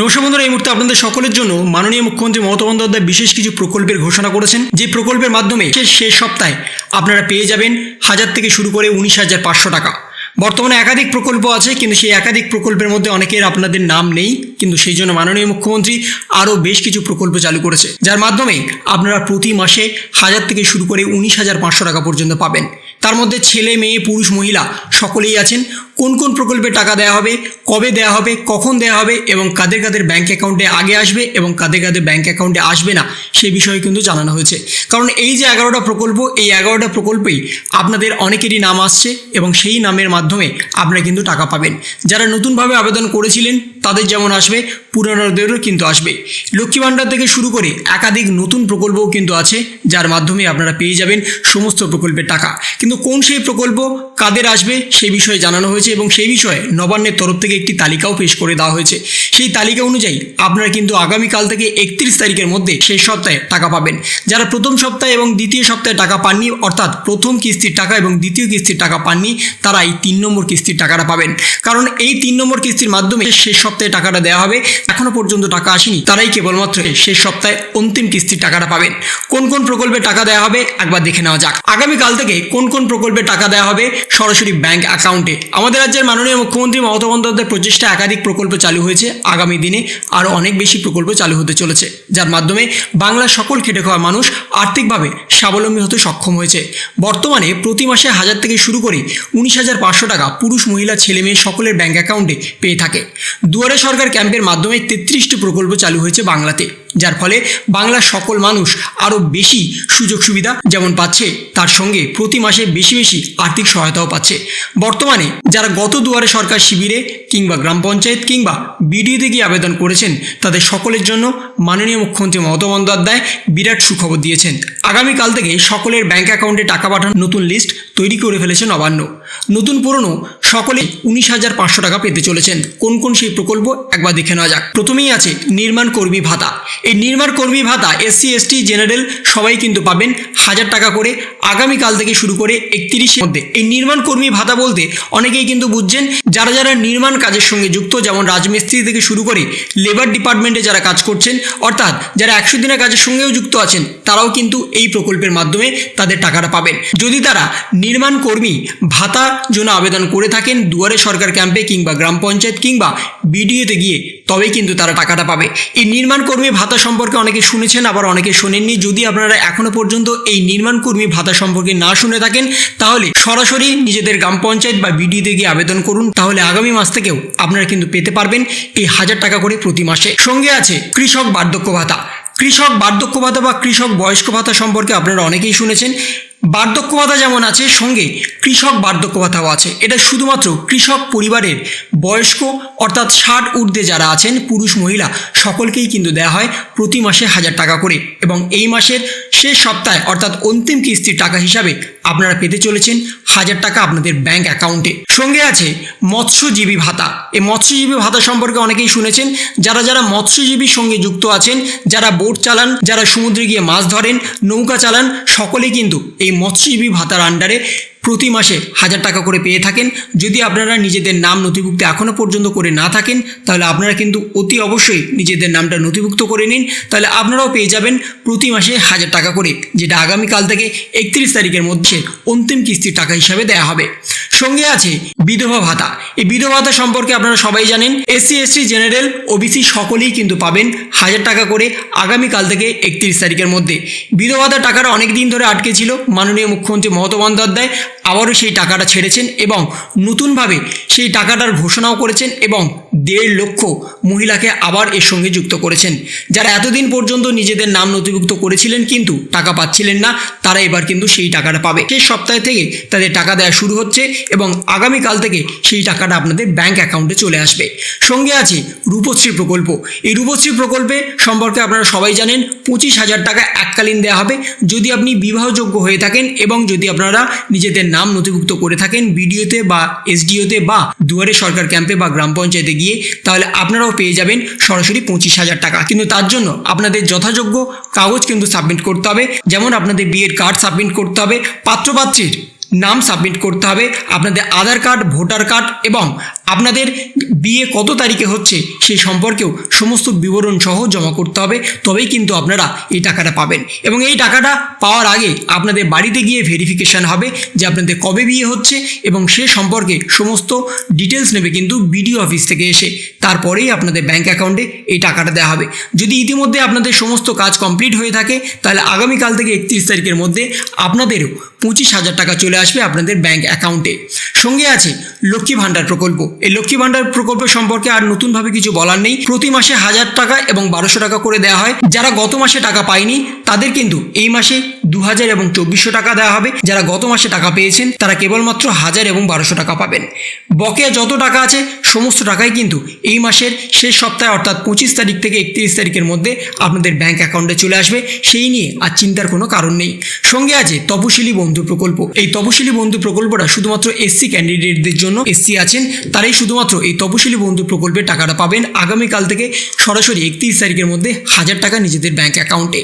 নমস্কার বন্ধুরা, এই মুহূর্তে আপনাদের সকলের জন্য মাননীয় মুখ্যমন্ত্রী মমতা বন্দ্যোপাধ্যায় বিশেষ কিছু প্রকল্পের ঘোষণা করেছেন। যে প্রকল্পের মাধ্যমে শেষ সপ্তাহে আপনারা পেয়ে যাবেন হাজার থেকে শুরু করে উনিশ হাজার পাঁচশো টাকা। বর্তমানে একাধিক প্রকল্প আছে, কিন্তু সেই একাধিক প্রকল্পের মধ্যে অনেকের আপনাদের নাম নেই। কিন্তু সেই জন্য মাননীয় মুখ্যমন্ত্রী আরও বেশ কিছু প্রকল্প চালু করেছে। যার মাধ্যমে আপনারা প্রতি মাসে হাজার থেকে শুরু করে উনিশ হাজার পাঁচশো টাকা পর্যন্ত পাবেন। তার মধ্যে ছেলে, মেয়ে, পুরুষ, মহিলা সকলেই আছেন। কোন কোন প্রকল্পে টাকা দেওয়া হবে, কবে দেওয়া হবে, কখন দেওয়া হবে এবং কাদের কাদের ব্যাঙ্ক অ্যাকাউন্টে আগে আসবে এবং কাদের কাদের ব্যাঙ্ক অ্যাকাউন্টে আসবে না, সে বিষয়ে কিন্তু জানানো হয়েছে। কারণ এই যে এগারোটা প্রকল্প, এই এগারোটা প্রকল্পেই আপনাদের অনেকেরই নাম আসছে এবং সেই নামের মাধ্যমে আপনারা কিন্তু টাকা পাবেন। যারা নতুনভাবে আবেদন করেছিলেন তাদের যেমন আসবে পুরানোদেরও কিন্তু আসবে। লক্ষ্মী ভাণ্ডার থেকে শুরু করে একাধিক নতুন প্রকল্পও কিন্তু আছে, যার মাধ্যমে আপনারা পেয়ে যাবেন সমস্ত প্রকল্পের টাকা। কিন্তু কোন সেই প্রকল্প, কাদের আসবে সেই বিষয়ে জানানো হয়েছে এবং সেই বিষয়ে নবান্নের তরফ থেকে একটি তালিকাও পেশ করে দেওয়া হয়েছে। সেই তালিকা অনুযায়ী আপনারা কিন্তু আগামীকাল থেকে একত্রিশ তারিখের মধ্যে শেষ সপ্তাহে টাকা পাবেন। যারা প্রথম সপ্তাহে এবং দ্বিতীয় সপ্তাহে টাকা পাননি, অর্থাৎ প্রথম কিস্তির টাকা এবং দ্বিতীয় কিস্তির টাকা পাননি, তারা এই তিন নম্বর কিস্তির টাকাটা পাবেন। কারণ এই তিন নম্বর কিস্তির মাধ্যমে শেষ সপ্তাহে টাকাটা দেওয়া হবে। এখনও পর্যন্ত টাকা আসেনি। তারাই কেবলমাত্র শেষ সপ্তাহে অন্তিম কিস্তির টাকাটা পাবেন। কোন কোন প্রকল্পে টাকা দেওয়া হবে একবার দেখে নেওয়া যাক। আগামীকাল থেকে কোন কোন প্রকল্পে টাকা দেওয়া হবে সরাসরি ব্যাংক অ্যাকাউন্টে। আমাদের রাজ্যের মাননীয় মুখ্যমন্ত্রী মমতা বন্দ্যোপাধ্যায়ের প্রচেষ্টা একাধিক প্রকল্প চালু হয়েছে। আগামী দিনে আরও অনেক বেশি প্রকল্প চালু হতে চলেছে। যার মাধ্যমে বাংলার সকল খেটে খাওয়া মানুষ আর্থিকভাবে স্বাবলম্বী হতে সক্ষম হয়েছে। বর্তমানে প্রতি মাসে হাজার থেকে শুরু করে উনিশ হাজার পাঁচশো টাকা পুরুষ, মহিলা ছেলে মেয়ে সকলের ব্যাংক অ্যাকাউন্টে পেয়ে থাকে। দুয়ারে সরকার ক্যাম্পের মাধ্যমে তেত্রিশটি প্রকল্প চালু হয়েছে বাংলাতে। যার ফলে বাংলার সকল মানুষ আরও বেশি সুযোগ সুবিধা যেমন পাচ্ছে, তার সঙ্গে প্রতি মাসে বেশি বেশি আর্থিক সহায়তাও পাচ্ছে। বর্তমানে যারা গত দুয়ারে সরকার শিবিরে কিংবা গ্রাম পঞ্চায়েত কিংবা বিডিওতে গিয়ে আবেদন করেছেন, তাদের সকলের জন্য মাননীয় মুখ্যমন্ত্রী মমতা বন্দ্যোপাধ্যায় বিরাট সুখবর দিয়েছেন। আগামীকাল থেকে সকলের ব্যাংক অ্যাকাউন্টে টাকা পাঠানোর নতুন লিস্ট তৈরি করে ফেলেছে নবান্ন নতুন পুরনো সকলে উনিশ হাজার পাঁচশো টাকা পেতে চলেছেন। কোন কোন সেই প্রকল্প একবার দেখে নেওয়া যাক। প্রথমেই আছে নির্মাণ কর্মী ভাতা। এই নির্মাণ কর্মী ভাতা এসসি এসটি জেনারেল সবাই কিন্তু পাবেন হাজার টাকা করে আগামীকাল থেকে শুরু করে একত্রিশের মধ্যে। এই নির্মাণ কর্মী ভাতা বলতে অনেকেই কিন্তু বুঝছেন, যারা যারা নির্মাণ কাজের সঙ্গে যুক্ত, যেমন রাজমিস্ত্রি থেকে শুরু করে লেবার ডিপার্টমেন্টে যারা কাজ করছেন, অর্থাৎ যারা একশো দিনের কাজের সঙ্গেও যুক্ত আছেন, তারাও কিন্তু এই প্রকল্পের মাধ্যমে তাদের টাকাটা পাবেন। যদি তারা নির্মাণ কর্মী ভাতা জন্য আবেদন করে থাকেন, দুয়ারে সরকার ক্যাম্পে কিংবা গ্রাম পঞ্চায়েত কিংবা বিডিওতে গিয়ে, তবেই কিন্তু তারা টাকাটা পাবে। এই নির্মাণ কর্মী ভাতা সম্পর্কে অনেকে শুনেছেন, আবার অনেকে শোনেননি। যদি আপনারা এখনও পর্যন্ত এই নির্মাণ কর্মী ভাতা সম্পর্কে না শুনে থাকেন, তাহলে সরাসরি নিজেদের গ্রাম পঞ্চায়েত বা বিডিতে গিয়ে আবেদন করুন। তাহলে আগামী মাস থেকেও আপনারা কিন্তু পেতে পারবেন এই হাজার টাকা করে প্রতি মাসে। সঙ্গে আছে কৃষক বার্ধক্য ভাতা। কৃষক বার্ধক্য ভাতা বা কৃষক বয়স্ক ভাতা সম্পর্কে আপনারা অনেকেই শুনেছেন। বার্ধক্য ভাতা যেমন আছে, সঙ্গে কৃষক বার্ধক্য ভাতাও আছে। এটা শুধুমাত্র কৃষক পরিবারের বয়স্ক, অর্থাৎ ষাট ঊর্ধ্বে যারা আছেন, পুরুষ, মহিলা, সকলকেই কিন্তু দেওয়া হয় প্রতি মাসে হাজার টাকা করে। এবং এই মাসের শেষ সপ্তাহে, অর্থাৎ অন্তিম কিস্তির টাকা হিসাবে আপনারা পেতে চলেছেন হাজার টাকা আপনাদের ব্যাংক অ্যাকাউন্টে সঙ্গে আছে মৎস্যজীবী ভাতা। এই মৎস্যজীবী ভাতা সম্পর্কে অনেকেই শুনেছেন। যারা যারা মৎস্যজীবীর সঙ্গে যুক্ত আছেন, যারা বোট চালান, যারা সমুদ্রে গিয়ে মাছ ধরেন, নৌকা চালান, সকলেই কিন্তু এই মৎস্যজীবী ভাতার আন্ডারে প্রতি মাসে হাজার টাকা করে পেয়ে থাকেন। যদি আপনারা নিজেদের নাম নথিভুক্ত এখনও পর্যন্ত করে না থাকেন, তাহলে আপনারা কিন্তু অতি অবশ্যই নিজেদের নামটা নথিভুক্ত করে নিন। তাহলে আপনারাও পেয়ে যাবেন প্রতি মাসে হাজার টাকা করে, যেটা আগামীকাল থেকে একত্রিশ তারিখের মধ্যে অন্তিম কিস্তির টাকা হিসাবে দেওয়া হবে। সঙ্গে আছে বিধবা ভাতা। এই বিধবা ভাতা সম্পর্কে আপনারা সবাই জানেন। এসসি এসটি জেনারেল, ওবিসি সকলেই কিন্তু পাবেন হাজার টাকা করে আগামীকাল থেকে একত্রিশ তারিখের মধ্যে। বিধবা ভাতার টাকাটা অনেক দিন ধরে আটকে ছিল। মাননীয় মুখ্যমন্ত্রী মমতা বন্দ্যোপাধ্যায় আবারও সেই টাকাটা ছেড়েছেন এবং নতুনভাবে সেই টাকাটার ঘোষণাও করেছেন এবং দেড় লক্ষ মহিলাকে আবার এর সঙ্গে যুক্ত করেছেন। যারা এতদিন পর্যন্ত নিজেদের নাম নথিভুক্ত করেছিলেন কিন্তু টাকা পাচ্ছিলেন না, তারা এবার কিন্তু সেই টাকাটা পাবে। শেষ সপ্তাহ থেকে তাদের টাকা দেওয়া শুরু হচ্ছে এবং আগামীকাল থেকে সেই টাকাটা আপনাদের ব্যাংক অ্যাকাউন্টে চলে আসবে। সঙ্গে আছে রূপশ্রী প্রকল্প। এই রূপশ্রী প্রকল্পে সম্পর্কে আপনারা সবাই জানেন, পঁচিশ হাজার টাকা এককালীন দেওয়া হবে। যদি আপনি বিবাহযোগ্য হয়ে থাকেন এবং যদি আপনারা নিজেদের নাম নথিভুক্ত করে থাকেন বিডিওতে বা এসডিওতে বা দুয়ারে সরকার ক্যাম্পে বা গ্রাম পঞ্চায়েতে গিয়ে, তাহলে আপনারাও পেয়ে যাবেন সরাসরি পঁচিশ হাজার টাকা। কিন্তু তার জন্য আপনাদের যথাযোগ্য কাগজ কিন্তু সাবমিট করতে হবে। যেমন আপনাদের বিয়ের কার্ড সাবমিট করতে হবে। পাত্রপাত্রীর নাম সাবমিট করতে হবে, আপনাদের আধার কার্ড, ভোটার কার্ড এবং আপনাদের বিয়ে কত তারিখে হচ্ছে সেই সম্পর্কেও সমস্ত বিবরণ সহ জমা করতে হবে, তবেই কিন্তু আপনারা এই টাকাটা পাবেন। এবং এই টাকাটা পাওয়ার আগে আপনাদের বাড়িতে গিয়ে ভেরিফিকেশান হবে যে আপনাদের কবে বিয়ে হচ্ছে এবং সে সম্পর্কে সমস্ত ডিটেলস নেবে কিন্তু বিডিও অফিস থেকে এসে। তারপরেই আপনাদের ব্যাংক অ্যাকাউন্টে এই টাকাটা দেওয়া হবে। যদি ইতিমধ্যে আপনাদের সমস্ত কাজ কমপ্লিট হয়ে থাকে, তাহলে আগামীকাল থেকে একত্রিশ তারিখের মধ্যে আপনাদেরও পঁচিশ হাজার টাকা চলে আসবে আপনাদের ব্যাংক অ্যাকাউন্টে সঙ্গে আছে লক্ষ্মী ভাণ্ডার প্রকল্প। এই লক্ষ্মী ভাণ্ডার প্রকল্প সম্পর্কে আর নতুনভাবে কিছু বলার নেই। প্রতি মাসে হাজার টাকা এবং বারোশো টাকা করে দেওয়া হয়। যারা গত মাসে টাকা পায়নি তাদের কিন্তু এই মাসে দু হাজার এবং চব্বিশশো টাকা দেওয়া হবে। যারা গত মাসে টাকা পেয়েছেন, তারা কেবলমাত্র হাজার এবং বারোশো টাকা পাবেন। বকেয়া যত টাকা আছে, সমস্ত টাকাই কিন্তু এই মাসের শেষ সপ্তাহে, অর্থাৎ পঁচিশ তারিখ থেকে একত্রিশ তারিখের মধ্যে আপনাদের ব্যাংক অ্যাকাউন্টে চলে আসবে। সেই নিয়ে আর চিন্তার কোনো কারণ নেই। সঙ্গে আছে তপশিলি বন্ধু প্রকল্প। এই তপশিলি বন্ধু প্রকল্পটা শুধুমাত্র এসসি ক্যান্ডিডেটদের জন্য এসসি আছেন। তারাই শুধুমাত্র এই তপশিলি বন্ধু প্রকল্পের টাকাটা পাবেন। আগামীকাল থেকে সরাসরি একত্রিশ তারিখের মধ্যে হাজার টাকা নিজেদের ব্যাংক অ্যাকাউন্টে।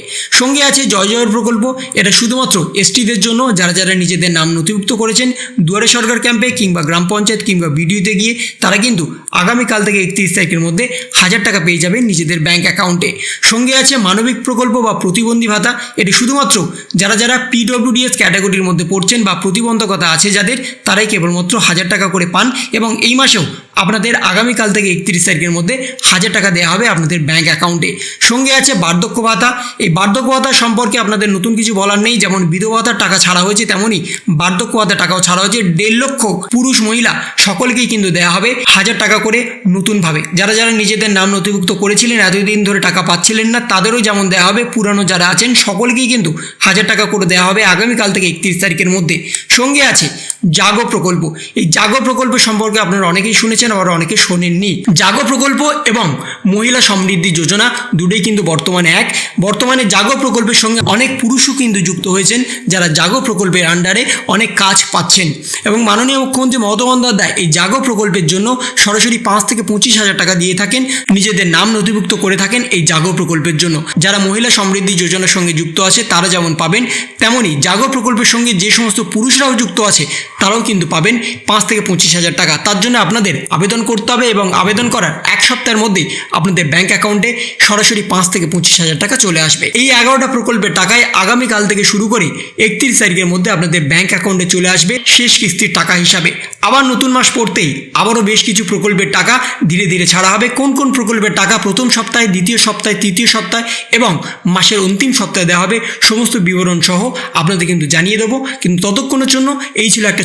সঙ্গে আছে জয় জয়ের প্রকল্প। এটা শুধুমাত্র এসটিদের জন্য, যারা যারা নিজেদের নাম নথিভুক্ত করেছেন দুয়ারে সরকার ক্যাম্পে কিংবা গ্রাম পঞ্চায়েত কিংবা বিডিওতে গিয়ে, তারা কিন্তু আগামীকাল থেকে একত্রিশ তারিখের মধ্যে হাজার টাকা পেয়ে যাবে নিজেদের ব্যাংক অ্যাকাউন্টে। সঙ্গে আছে মানবিক প্রকল্প বা প্রতিবন্ধী ভাতা। এটি শুধুমাত্র যারা যারা পিডব্লিউডিএস ক্যাটাগরির মধ্যে পড়ছেন বা প্রতিবন্ধকতা আছে যাদের, তারাই কেবলমাত্র হাজার টাকা করে পান এবং এই মাসেও আপনাদের আগামীকাল থেকে একত্রিশ তারিখের মধ্যে হাজার টাকা দেওয়া হবে আপনাদের ব্যাংক অ্যাকাউন্টে। সঙ্গে আছে বার্ধক্য ভাতা। এই বার্ধক্য ভাতা সম্পর্কে আপনাদের নতুন কিছু বলার নেই। যেমন বিধবা ভাতার টাকা ছাড়া হয়েছে তেমনই বার্ধক্য ভাতার টাকাও ছাড়া হয়েছে। দেড় লক্ষ পুরুষ মহিলা সকলকেই কিন্তু দেওয়া হবে হাজার টাকা করে নতুনভাবে। যারা যারা নিজেদের নাম নথিভুক্ত করেছিলেন, এতদিন ধরে টাকা পাচ্ছিলেন না, তাদেরও যেমন দেওয়া হবে, পুরানো যারা আছেন সকলকেই কিন্তু হাজার টাকা করে দেওয়া হবে আগামীকাল থেকে একত্রিশ তারিখের মধ্যে। সঙ্গে আছে জাগো প্রকল্প। এই জাগো প্রকল্প সম্পর্কে আপনারা অনেকেই শুনেছেন, আবার অনেকে শোনেননি। জাগো প্রকল্প এবং মহিলা সমৃদ্ধি যোজনা দুটোই কিন্তু বর্তমানে এক। বর্তমানে জাগো প্রকল্পের সঙ্গে অনেক পুরুষও কিন্তু যুক্ত হয়েছেন, যারা জাগো প্রকল্পের আন্ডারে অনেক কাজ পাচ্ছেন। এবং মাননীয় মুখ্যমন্ত্রী মমতা বন্দ্যোপাধ্যায় এই জাগো প্রকল্পের জন্য সরাসরি পাঁচ থেকে পঁচিশ হাজার টাকা দিয়ে থাকেন, নিজেদের নাম নথিভুক্ত করে থাকেন এই জাগো প্রকল্পের জন্য। যারা মহিলা সমৃদ্ধি যোজনার সঙ্গে যুক্ত আছে, তারা যেমন পাবেন, তেমনই জাগো প্রকল্পের সঙ্গে যে সমস্ত পুরুষরাও যুক্ত আছে তারাও কিন্তু পাবেন পাঁচ থেকে পঁচিশ হাজার টাকা। তার জন্য আপনাদের আবেদন করতে হবে এবং আবেদন করার এক সপ্তাহের মধ্যেই আপনাদের ব্যাংক অ্যাকাউন্টে সরাসরি পাঁচ থেকে পঁচিশ হাজার টাকা চলে আসবে। এই এগারোটা প্রকল্পের টাকায় আগামীকাল থেকে শুরু করে একত্রিশ তারিখের মধ্যে আপনাদের ব্যাংক অ্যাকাউন্টে চলে আসবে শেষ কিস্তির টাকা হিসাবে। আবার নতুন মাস পড়তেই আবারও বেশ কিছু প্রকল্পের টাকা ধীরে ধীরে ছাড়া হবে। কোন কোন প্রকল্পের টাকা প্রথম সপ্তাহে, দ্বিতীয় সপ্তাহে, তৃতীয় সপ্তাহে এবং মাসের অন্তিম সপ্তাহে দেওয়া হবে, সমস্ত বিবরণ সহ আপনাদের কিন্তু জানিয়ে দেবো। কিন্তু ততক্ষণের জন্য এই ছিল একটা